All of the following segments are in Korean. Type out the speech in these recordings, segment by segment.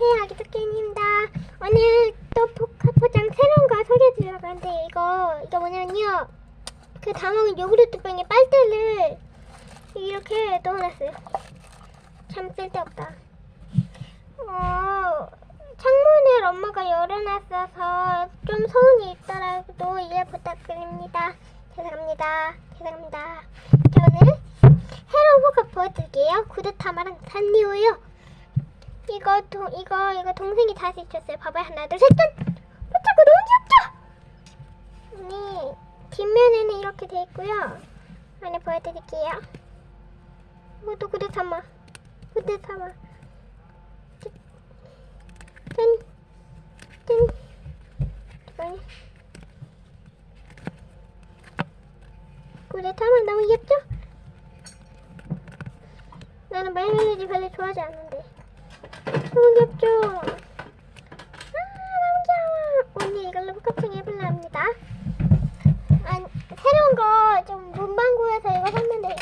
안녕하세요 아기 토끼입니다. 오늘 또 포카포장 새로운 거 소개해드리려고 하는데 이거 이거 뭐냐면요. 그 다먹은 요구르트 병에 빨대를 이렇게 넣어놨어요. 참 쓸데없다. 어 창문을 엄마가 열어놨어서 좀 소음이 있더라도 이해 부탁드립니다. 죄송합니다. 죄송합니다. 자 오늘 새로운 포카 보여드릴게요. 구드타마랑 산리오요 이거 동 이거 이거 동생이 다시 줬어요. 봐봐요 하나 둘 셋 짠. 포착고 너무 귀엽죠? 네 뒷면에는 이렇게 돼 있고요. 안에 보여드릴게요. 이것도 구두 삼아 구두 삼아 짠 짠. 잠깐만요. 구두 삼아 너무 귀엽죠? 나는 마요네즈 별로 좋아하지 않는데. 귀엽죠? 아, 너무 귀여워. 언니 이걸로 포카팅 해볼라 합니다. 아, 새로운 거 좀 문방구에서 이거 샀는데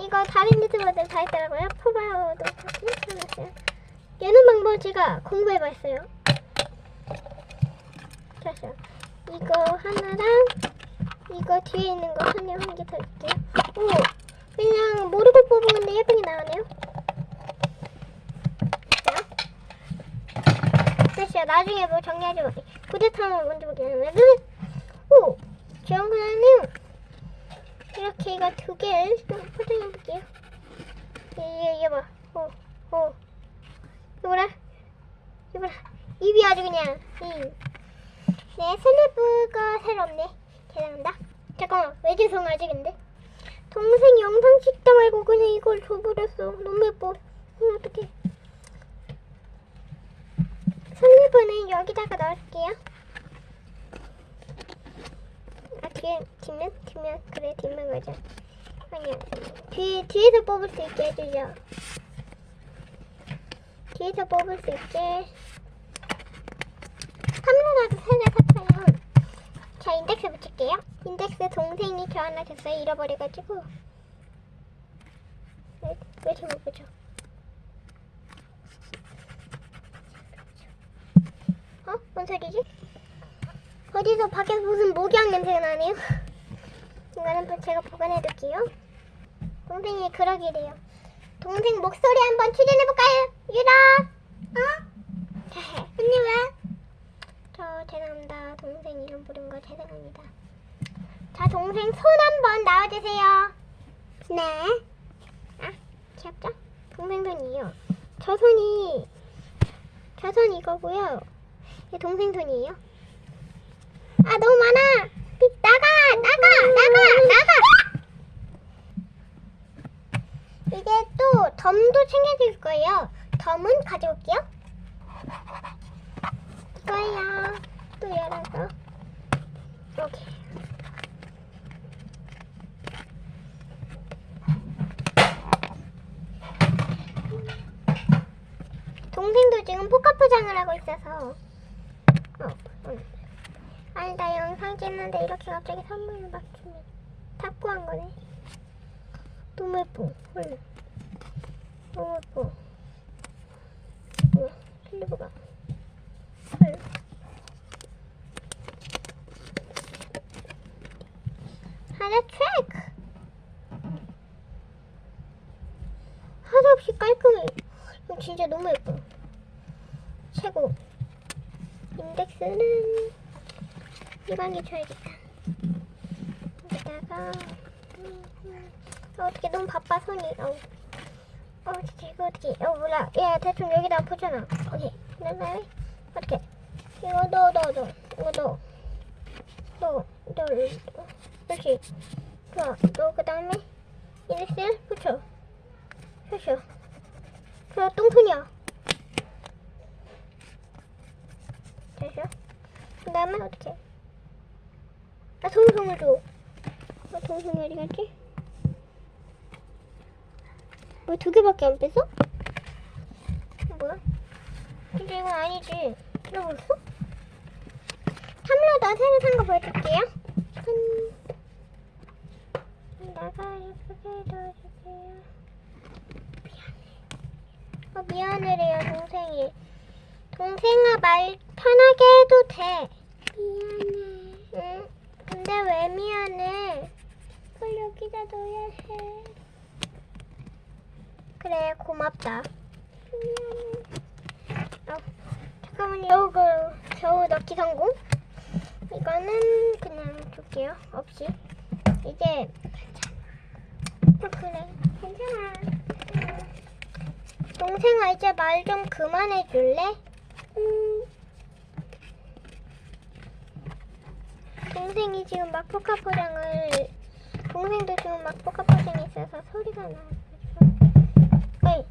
이거 다른 유튜버들 다 있더라고요. 포바오도 사놨어요. 얘는 방법 제가 공부해봤어요. 잠시만. 이거 하나랑 이거 뒤에 있는 거 하나 한개 더 있게요. 오, 그냥 모르고 뽑은 건데 예쁘게 나오네요. 나중에 뭐 정리하지 마. 구대타만 먼저 보기에는 오! 지원군은 이렇게 이거 두 개를 포장해 볼게요. 이게 이게 봐. 오, 오. 이거라. 이거라. 입이 아주 그냥. 이. 네, 슬리브가 새롭네. 죄송합니다. 잠깐만, 왜 죄송하지 근데? 동생이 영상 찍다 말고 그냥 이걸 줘버렸어. 너무 예뻐. 음, 어떡해. 슬리브는 여기다가 넣을게요. 아, 뒤에, 뒷면? 뒷면. 그래, 뒷면 가자. 아니야. 뒤, 뒤에서 뽑을 수 있게 해주죠. 뒤에서 뽑을 수 있게. 카메라도 새로 샀어요. 자, 인덱스 붙일게요. 인덱스 동생이 저 하나 줬어요. 잃어버려가지고. 왜, 왜 잘못 붙여? 어? 뭔 소리지? 어디서 밖에서 무슨 목욕 냄새가 나네요? 이거는 또 제가 보관해둘게요. 동생이 그러기래요. 동생 목소리 한번 출연해볼까요? 유라! 어? 언니 왜? 저 죄송합니다. 동생 이름 부른 거 죄송합니다. 자, 동생 손 한번 나와주세요. 네. 아, 귀엽죠? 동생 손이에요. 저 손이, 저 손 이거고요. 이 동생 손이에요. 아 너무 많아. 삐, 나가 나가 나가 나가. 이제 또 덤도 챙겨줄 거예요. 덤은 가져올게요. 이거야. 또 열어서 이렇게. 동생도 지금 포카 포장을 하고 있어서 어, 응. 아니 나 영상 찍는데 이렇게 갑자기 선물을 막 주면 탁구한 거네. 너무 예뻐. 헐. 너무 예뻐. 뭐야? 헐. 하나 트랙. 하나 없이 깔끔해. 진짜 너무 예뻐. 최고. 인덱스는 이 방에 줘야겠다. 여기다가 음, 음. 어, 어떻게 너무 바빠 손이. 어, 어 진짜 이거 어떻게? 어 몰라. 얘 대충 여기다 보잖아. 오케이. 그다음에 어떻게? 이거 넣어 넣어. 이거 넣어. 넣어. 그렇지. 좋아. 넣어 그다음에 인덱스 붙여. 붙여. 좋아 똥손이야. 됐어? 그 다음에 어떻게? 아, 동성을 줘. 아, 동성이 어디 갔지? 왜 두 개밖에 안 뺐어? 뭐야? 근데 이건 아니지. 잃어버렸어? 탐러도 새로 산 거 보여줄게요. 짠. 나가 예쁘게 넣어주세요. 미안해. 어, 미안해래요, 동생이. 동생아 말 편하게 해도 돼. 미안해. 응. 근데 왜 미안해? 그걸 여기다 넣어야 해. 그래 고맙다. 미안해. 어, 잠깐만요. 겨우 그 겨우 넣기 성공. 이거는 그냥 줄게요. 없이. 이제 어, 그래 괜찮아. 동생아 이제 말 좀 그만해 줄래? 음. 동생이 지금 막 포카 포장을 동생도 지금 막 포카 포장이 있어서 소리가 나가지고 어이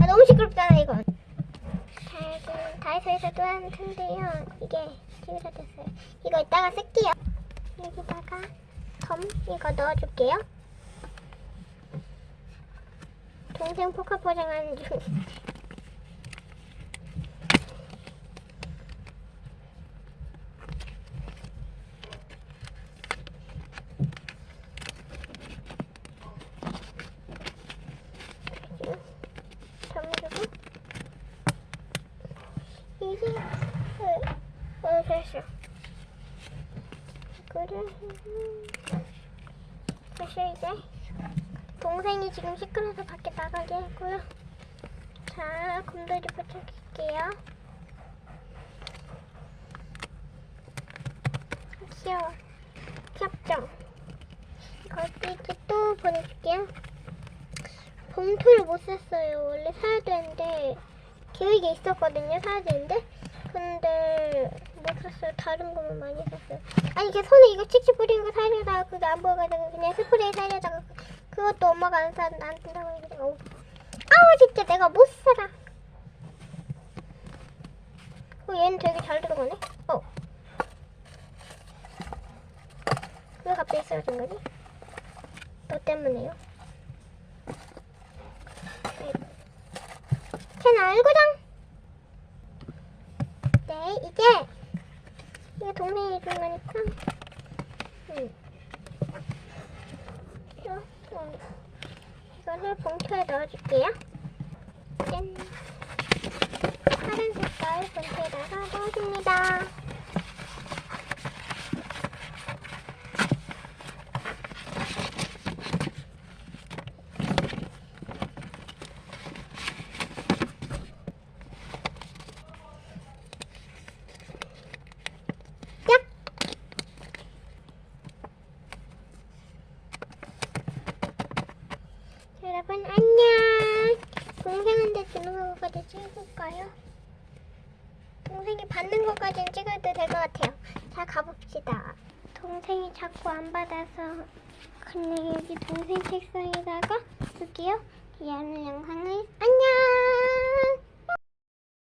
아 너무 시끄럽잖아 자 지금 다이소에서 또한 텐데요. 이게 찌그러졌어요. 이거 이따가 쓸게요. 여기다가 덤 이거 넣어줄게요. 동생 포카 포장하는 중 잠주고 이게 어, 어 됐어 그래 다시 이제 동생이 지금 시끄러워서 밖에 나가게 했고요. 자 곰돌이 붙여줄게요. 귀여워. 귀엽죠? 이거 이제 또 보내줄게요. 봉투를 못 샀어요. 원래 사야 되는데 계획에 있었거든요. 사야 되는데 근데 못 샀어요. 다른 거만 많이 샀어요. 아니 이게 손에 이거 칙칙 뿌리는 거 사려다가 그게 안 보여가지고 그냥 스프레이 사려다가 그- 그것도 엄마가 안 사, 안 쓴다고 해가지고 어우. 아우 진짜 내가 못 살아. 어 얘는 되게 잘 들어가네. 어. 왜 갑자기 쓰러진 거지? 너 때문에요. 채널 고정! 네, 이제 이게 동생이 준 거니까 음. 이거를 봉투에 넣어줄게요. 짠! 파란 색깔 봉투에다가 넣어줍니다. 얍! 여러분 안녕. 동생한테 주는 것까지 찍을까요? 동생이 받는 것까지는 찍어도 될 것 같아요. 자 가봅시다. 동생이 자꾸 안 받아서 그냥 여기 동생 책상에다가 둘게요. 이 오늘 영상을 안녕.